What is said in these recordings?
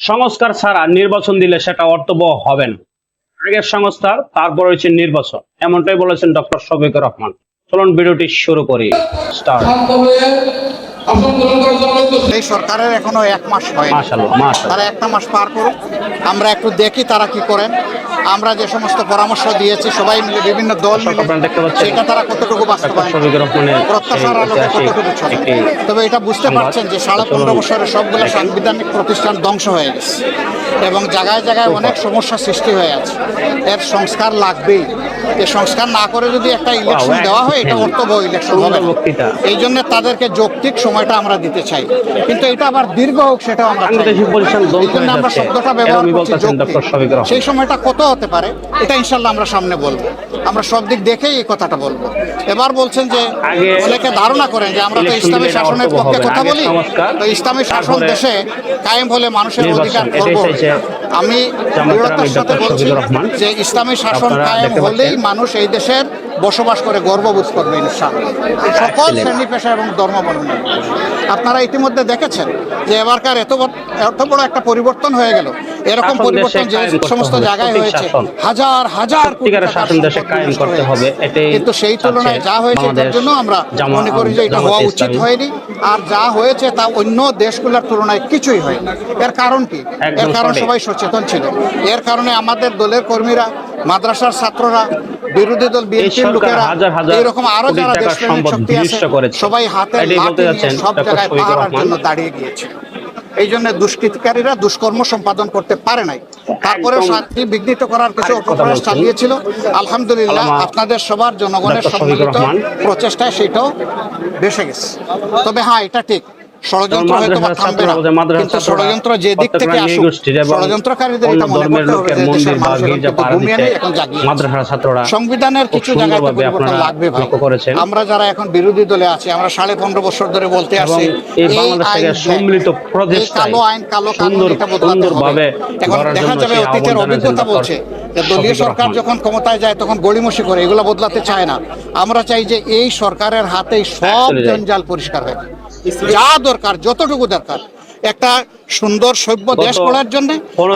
সংস্কার ছাড়া নির্বাচন দিলে সেটা অর্থবহ হবে না। আগের সংস্কার, তারপর হচ্ছে নির্বাচন। এমনটাই বলেছেন ডক্টর শফিকুর রহমান। চলুন ভিডিওটি শুরু করি। স্টার্ট। এই সরকারের এখনও এক মাস হয় তারা একটা মাস পার করুক। আমরা একটু দেখি তারা কি করেন। আমরা যে সমস্ত পরামর্শ দিয়েছি সবাই মিলে বিভিন্ন দল সেটা তারা কতটুকু বাস্তবায়ন প্রত্যাশার আলোকে কতটুকু তবে এটা বুঝতে পারছেন যে সাড়ে পনেরো বছরের সবগুলো সাংবিধানিক প্রতিষ্ঠান ধ্বংস হয়ে গেছে। এবং জায়গায় জায়গায় অনেক সমস্যা সৃষ্টি হয়ে আছে। এর সংস্কার লাগবেই। এই সংস্কার না করে যদি একটা ইলেকশন দেওয়া হয় এটা অর্থবহ ইলেকশন হবে এই জন্য তাদেরকে যৌক্তিক সময়টা আমরা দিতে চাই। কিন্তু এটা আবার দীর্ঘ হোক সেটাও আমরা আমরা শব্দটা ব্যবহার করছি সেই সময়টা কত হতে পারে এটা ইনশাল্লাহ আমরা সামনে বলব। আমরা সব দিক দেখেই এই কথাটা বলব। এবার বলছেন যে অনেকে ধারণা করেন যে আমরা তো ইসলামী শাসনের পক্ষে কথা বলি। তো ইসলামী শাসন দেশে কায়েম হলে মানুষের। অধিকার করব। আমি সাথে বলছি যে ইসলামী শাসন কায়েম হলেই মানুষ এই দেশের বসবাস করে গর্ববোধ করবে ইনশাআল্লাহ। সকল. শ্রেণি পেশা এবং ধর্মবর্ণ আপনারা ইতিমধ্যে দেখেছেন যে এবারকার এত এত বড় একটা পরিবর্তন হয়ে গেল। এরকম পরিবর্তন যে সমস্ত জায়গায় হয়েছে হাজার হাজার কোটি শাসন দেশে কায়েম করতে হবে, এটাই কিন্তু সেই তুলনায় যা হয়েছে বাংলাদেশ জন্য আমরা মনে করি যে এটা হওয়া উচিত হয়নি। আর যা হয়েছে তা অন্য দেশগুলোর তুলনায় কিছুই হয়নি। এর কারণ কি? এর কারণ সবাই সচেতন ছিল। এর কারণে আমাদের দলের কর্মীরা মাদ্রাসার ছাত্ররা বিরোধী দল বিএনপির লোকেরা এইরকম আরও যারা দেশপ্রেমিক শক্তি আছে সবাই হাতে লাঠি নিয়ে সব জায়গায় পাহারার জন্য দাঁড়িয়ে গিয়েছিল। এই জন্য দুষ্কৃতিকারীরা দুষ্কর্ম সম্পাদন করতে পারে নাই। তারপরে একদম। শান্তি বিঘ্নিত করার কিছু অপপ্রয়াস চালিয়েছিল। আলহামদুলিল্লাহ আপনাদের সবার জনগণের সম্মিলিত প্রচেষ্টায় সেটাও বেসে গেছে। তবে হ্যাঁ এটা ঠিক। ষড়যন্ত্র হয়তো বা থামবে না। কিন্তু ষড়যন্ত্র যে দিক থেকে আসুক ষড়যন্ত্রকারীদের এটা মনে করতে হবে যে দেশের বা মানুষ গির্জা এখন পাহারা ঘুমিয়ে দিতে নেই এখন জাগিয়ে ছাত্ররা সংবিধানের কিছু জায়গায় তো পরিবর্তন লাগবে ভাই। আমরা যারা এখন বিরোধী দলে আছি আমরা সাড়ে পনেরো বছর ধরে বলতে আসছি এই বাংলাদেশ সম্মিলিত এই কালো আইন কালো কানুন এটা বদলাতে হবে। এখন দেখা যাবে অতীতের অভিজ্ঞতা বলছে। দলীয় সরকার যখন ক্ষমতায় যায় তখন গড়িমসি করে এগুলো বদলাতে চায় না। আমরা চাই যে এই সরকারের হাতেই সব জঞ্জাল পরিষ্কার হয়। যা দরকার যতটুকু দরকার একটা সুন্দর সভ্য দেশ গড়ার জন্য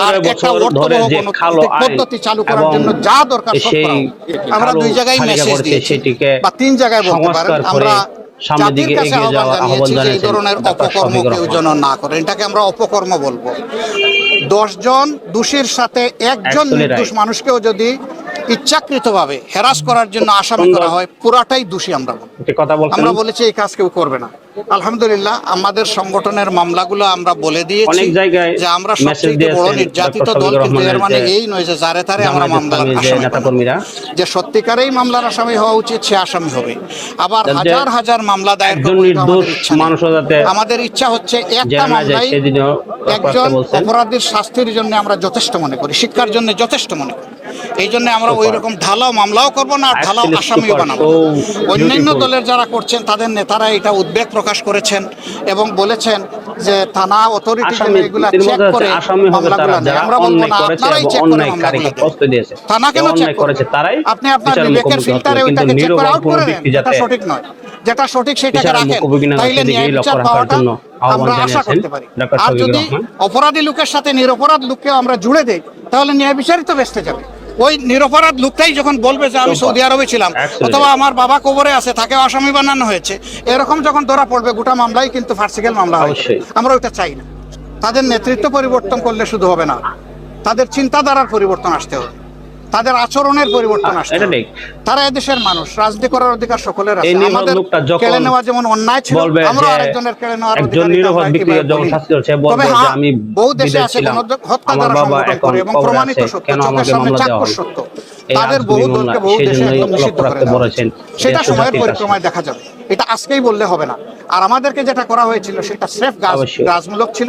আর একটা অর্থবহ গণতান্ত্রিক পদ্ধতি চালু করার জন্য যা দরকার সব আমরা দুই জায়গায় মেসেজ দিয়েছি বা তিন জায়গায় বলতে পারেন। আমরা সামনের দিকে এগিয়ে যাওয়ার আহ্বান জানিয়েছেন ধরনের অপকর্ম কেউ যেন না করে। এটাকে আমরা অপকর্ম বলব। দশজন দোষীর সাথে একজন নির্দোষ মানুষকেও যদি ইচ্ছাকৃতভাবে হেরাস করার জন্য আসামি করা হয় পুরাটাই দোষী আমরা কথা বলছেন আমরা বলেছি এই কাজ কেউ করবে না। আলহামদুলিল্লাহ আমাদের সংগঠনের মামলাগুলো আমরা বলে দিয়েছি অনেক জায়গায় যে আমরা সবচেয়ে বড় নির্যাতিত দল কিন্তু এর মানে এই নয় যে যারে তারে আমরা মামলার যে আসামি যে সত্যিকারেই মামলার আসামি হওয়া উচিত সে আসামি হবে। আবার হাজার হাজার মামলা দায়ের আমাদের নির্দোষ ইচ্ছা আমাদের হচ্ছে একটা মামলাই একজন অপরাধীর শাস্তির জন্য আমরা যথেষ্ট মনে করি শিক্ষার জন্য যথেষ্ট মনে করি। এই জন্য আমরা ওই রকম ঢালাও মামলাও করব না আর ঢালাও আসামিও বানাবো অন্যান্য. দলের যারা করছেন তাদের নেতারা এটা উদ্বেগ প্রকাশ করেছেন এবং বলেছেন যে থানা অথরিটি এগুলা চেক করে মামলাগুলো আমরা বলব না আপনারাই চেক করে মামলাগুলো দিয়েছে। থানা কেন চেক করেছে তারাই আপনি আপনার বিবেকের। ফিল্টারে ওইটাকে চেক করে আউট করে দেন এটা সঠিক নয়। যেটা সঠিক সেটাকে রাখেন। তাইলে ন্যায় বিচার পাওয়াটা আমরা আশা করতে পারি। আর যদি অপরাধী লোকের সাথে নিরপরাধ লোককেও আমরা জুড়ে দেই তাহলে ন্যায় বিচারই তো বেসতে যাবে। ওই নিরপরাধ লোকটাই যখন বলবে যে আমি সৌদি আরবে ছিলাম অথবা আমার বাবা কবরে আছে তাকে আসামি বানানো হয়েছে এরকম যখন ধরা পড়বে গোটা মামলাই কিন্তু ফার্সিক্যাল মামলা হয়েছে আমরা ওইটা চাই না। তাদের নেতৃত্ব পরিবর্তন করলে শুধু হবে না। তাদের চিন্তাধারার পরিবর্তন আসতে হবে। তাদের আচরণের পরিবর্তন আসছে। তারা এদেশের মানুষ রাজনীতি করার অধিকার সকলের আছে। আমাদের কেড়ে নেওয়া যেমন অন্যায় ছিল আমরা আরেকজনের কেড়ে নেওয়ার অধিকার তবে হ্যাঁ, বহু দেশে আছে হত্যা যারা সংগঠন করে এবং প্রমাণিত সত্য চোখের সামনে চাক্ষুষ সত্য। তাদের বহু দলকে বহু দেশে একদম নিষিদ্ধ করে। সেটা সময়ের পরিক্রমায় দেখা যাবে। এটা আজকেই বললে হবে না। আর আমাদেরকে যেটা করা হয়েছিল সেটা গাছ গাছমূলক ছিল।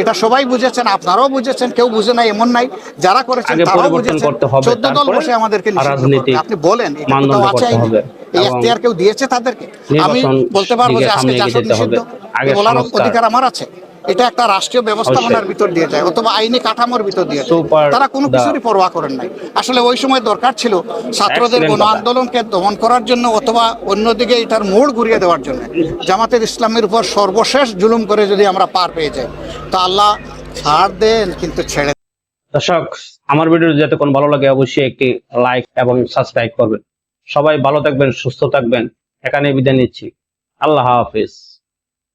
এটা সবাই বুঝেছেন আপনারাও বুঝেছেন কেউ বুঝে নাই এমন নাই। যারা করেছেন তারাও বুঝেছেন। চোদ্দ দল বসে আমাদেরকে আপনি বলেন আছে এই এখতিয়ার কেউ দিয়েছে তাদেরকে। আমি বলতে পারব যে আজকে জাসদ নিষিদ্ধ। বলার অধিকার আমার আছে। এটা একটা রাষ্ট্রীয় ব্যবস্থাপনার ভিতর দিয়ে যায় অথবা আইনি কাঠামোর ভিতর দিয়ে তারা কোনো কিছুরই পরোয়া করেন নাই। আসলে ওই সময় দরকার ছিল ছাত্রদের গণ আন্দোলনকে দমন করার জন্য অথবা অন্যদিকে এটার মোড় ঘুরিয়ে দেওয়ার জন্য। জামাতের ইসলামের উপর সর্বশেষ জুলুম করে যদি আমরা পার পেয়ে যাই তো আল্লাহ ছাড় দেন কিন্তু ছেড়ে দর্শক আমার ভিডিও যাতে কোন ভালো লাগে অবশ্যই একটি লাইক এবং সাবস্ক্রাইব করবেন। সবাই ভালো থাকবেন সুস্থ থাকবেন। এখানে বিদায় নিচ্ছি। আল্লাহ হাফিজ।